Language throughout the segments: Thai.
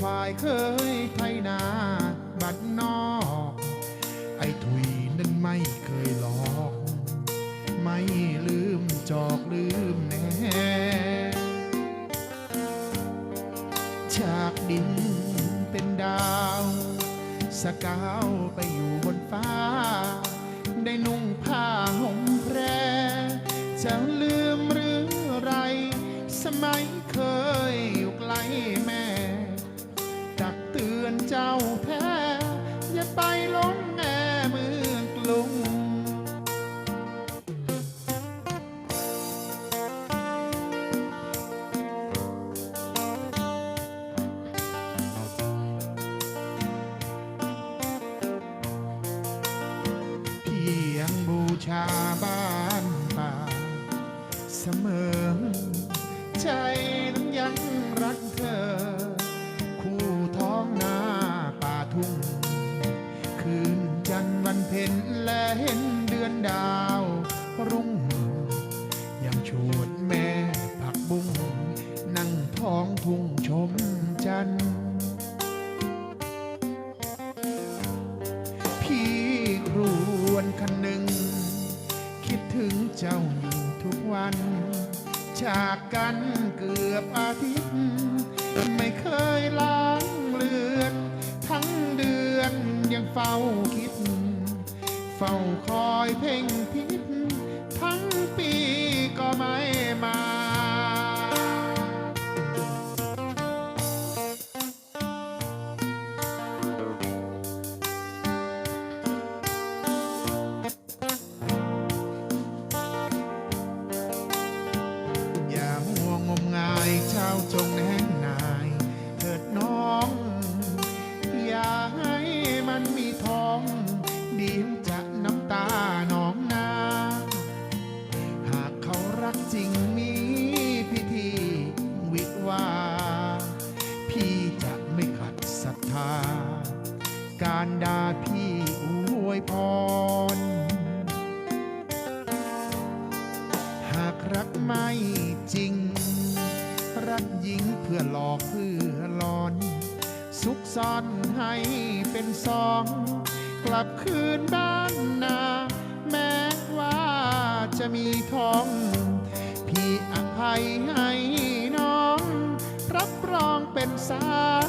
ควายเคยไทยนาบัดนอก ไอ้ถุยนั้นไม่เคยหลอก ไม่ลืมจอกลืมแน่จากดินเป็นดาว สกาวไปอยู่บนฟ้า ได้นุ่งผ้าห่มแพรจะลืมหรือไร สมัยเคย จ้าแท้อย่าไปหลงแง่เมืองกรุงเพียงบูชาบ้านป่าเสมอ ทุ่งชมจันทร์พี่ครวนคันหนึ่ง คิดถึงเจ้าอยู่ทุกวัน จากกันเกือบอาทิตย์ ไม่เคยล้างเลือนทั้งเดือนยังเฝ้าคิด เฝ้าคอยเพ่ง มันมีท้อง เดี๋ยวจะน้ำตาหนองนา หากเขารักจริงมีพิธีวิวา พี่จะไม่ขัดศรัทธา การด่าพี่อวยพร หากรักไม่จริง รักหญิงเพื่อหลอกเพื่อหลอน ซุกซ่อนให้เป็นสอง กลับคืนบ้านนา แม้ว่าจะมีท้อง พี่อภัยให้น้อง รับรองเป็นสาม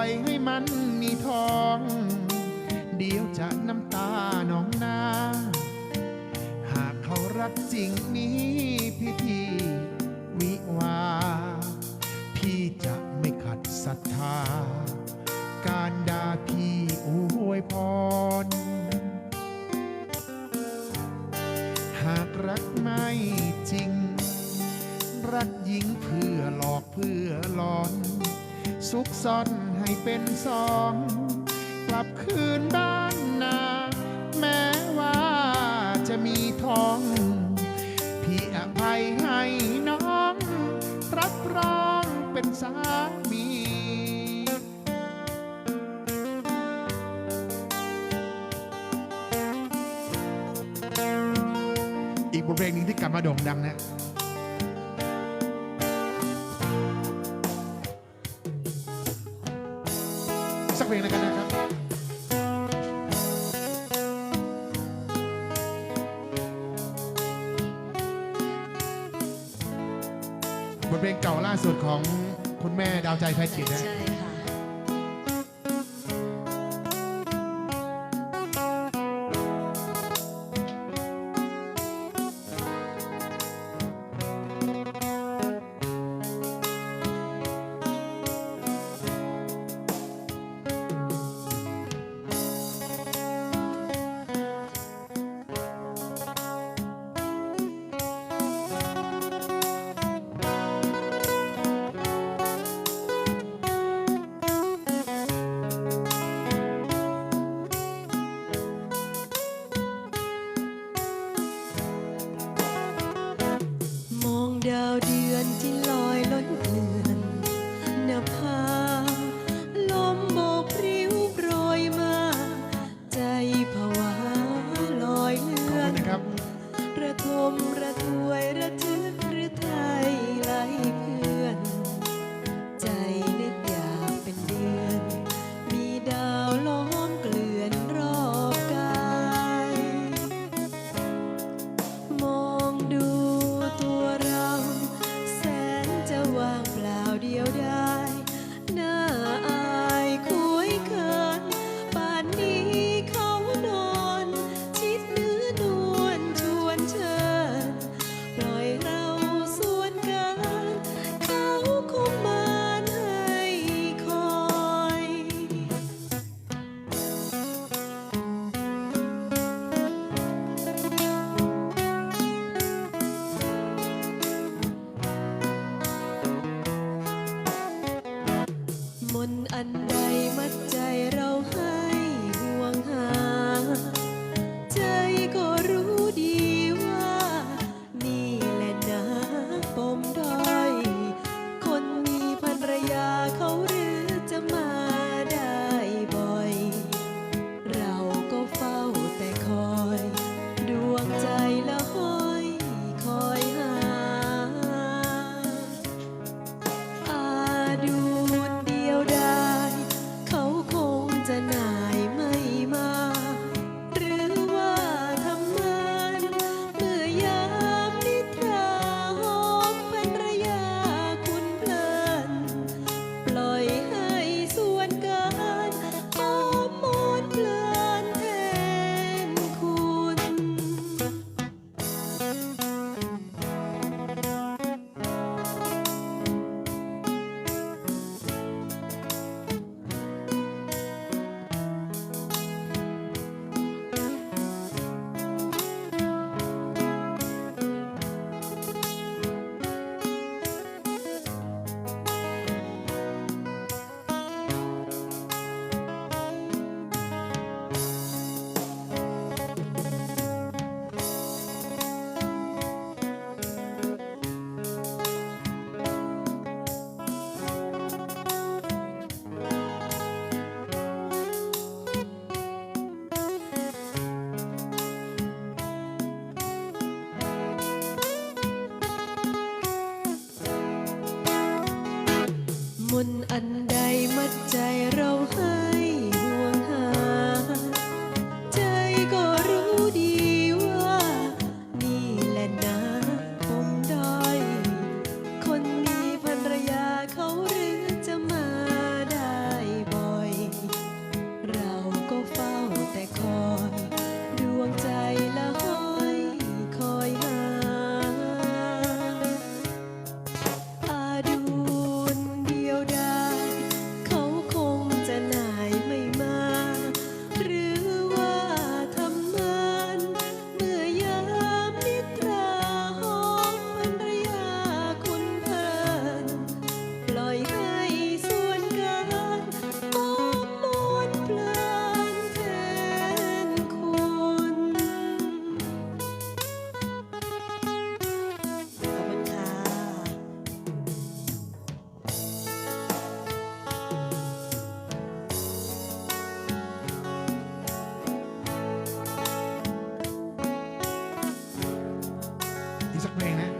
อยให้มันมีท้อง เดี๋ยวจะน้ำตาหนองนา หากเขารักจริงมีพิธีวิวา พี่จะไม่ขัดศรัทธา การด่าพี่อวยพร หากรักไม่จริง รักหญิงเพื่อหลอกเพื่อหลอน ซุกซ่อน เป็นสอง กลับคืนบ้านนา แม้ว่าจะมีท้อง พี่อภัยให้น้อง รับรองเป็นสามีอีกบทเพลงหนึ่งที่กลับมาโด่งดังนะ สักเพลงแล้วกันนะครับบทเพลงเก่าล่าสุดของคุณแม่ดาวใจแพทย์จิตนะ ดาวเดือนที่ลอย นต์อันใดมัดใจเราให้ เพลงนะ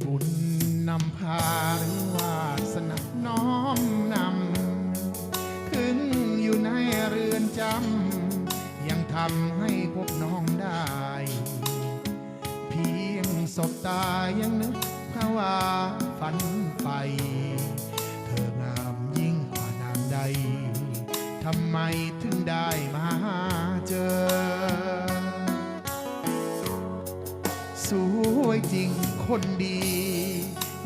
บุญนำพาหรือวาสนาน้อมนำถึงอยู่ในเรือนจำ ยังทำให้พบน้อง สบตายังนึกภาวาฝันไป เธองามยิ่งกว่านางใด ทำไมถึงได้มาเจอ สวยจริงคนดี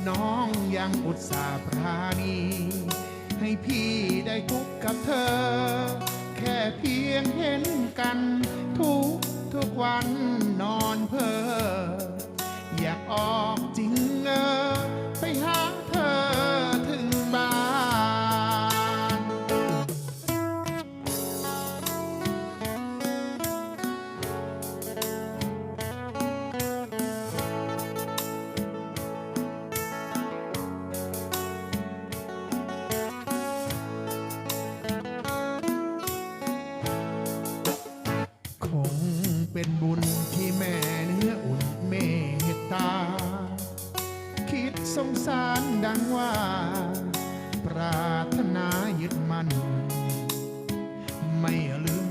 น้องยังอุตส่าห์ปราณี ให้พี่ได้คุกกับเธอ แค่เพียงเห็นกันทุกทุกวันนอนเพ้อ อยากออกจริงเออไปหา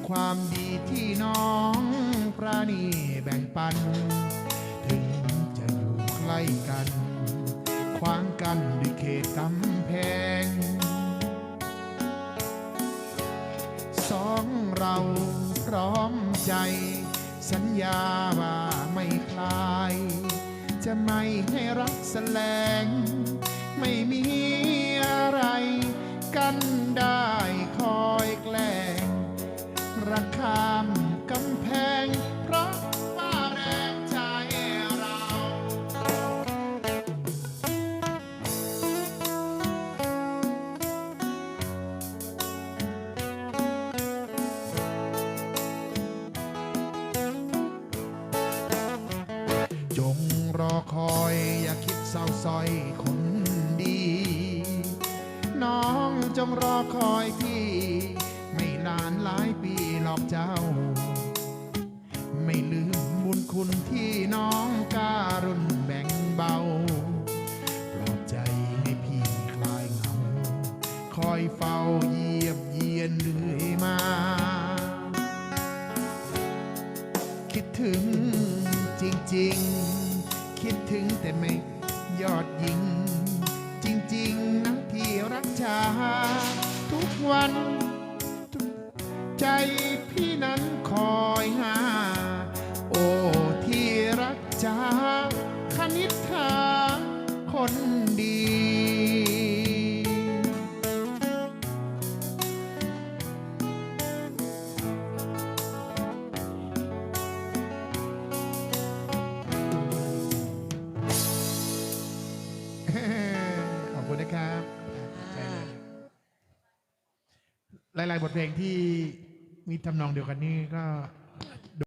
ความดีที่น้องปราณีแบ่งปัน ถึงจะอยู่ใกล้กัน ขวางกันด้วยเขตกำแพง สองเราพร้อมใจ สัญญาว่าไม่คลาย จะไม่ให้รักแสลง อคอยอย่าคิดเศร้าซอยคนดี น้องจงรอคอยพี่ ไม่นานหลายปีหรอกเจ้า ไม่ลืมบุญคุณที่น้องการุณแบ่งเบาปลอบใจให้พี่คลายเหงา คอยเฝ้า บทเพลงที่มีทำนองเดียวกันนี่ก็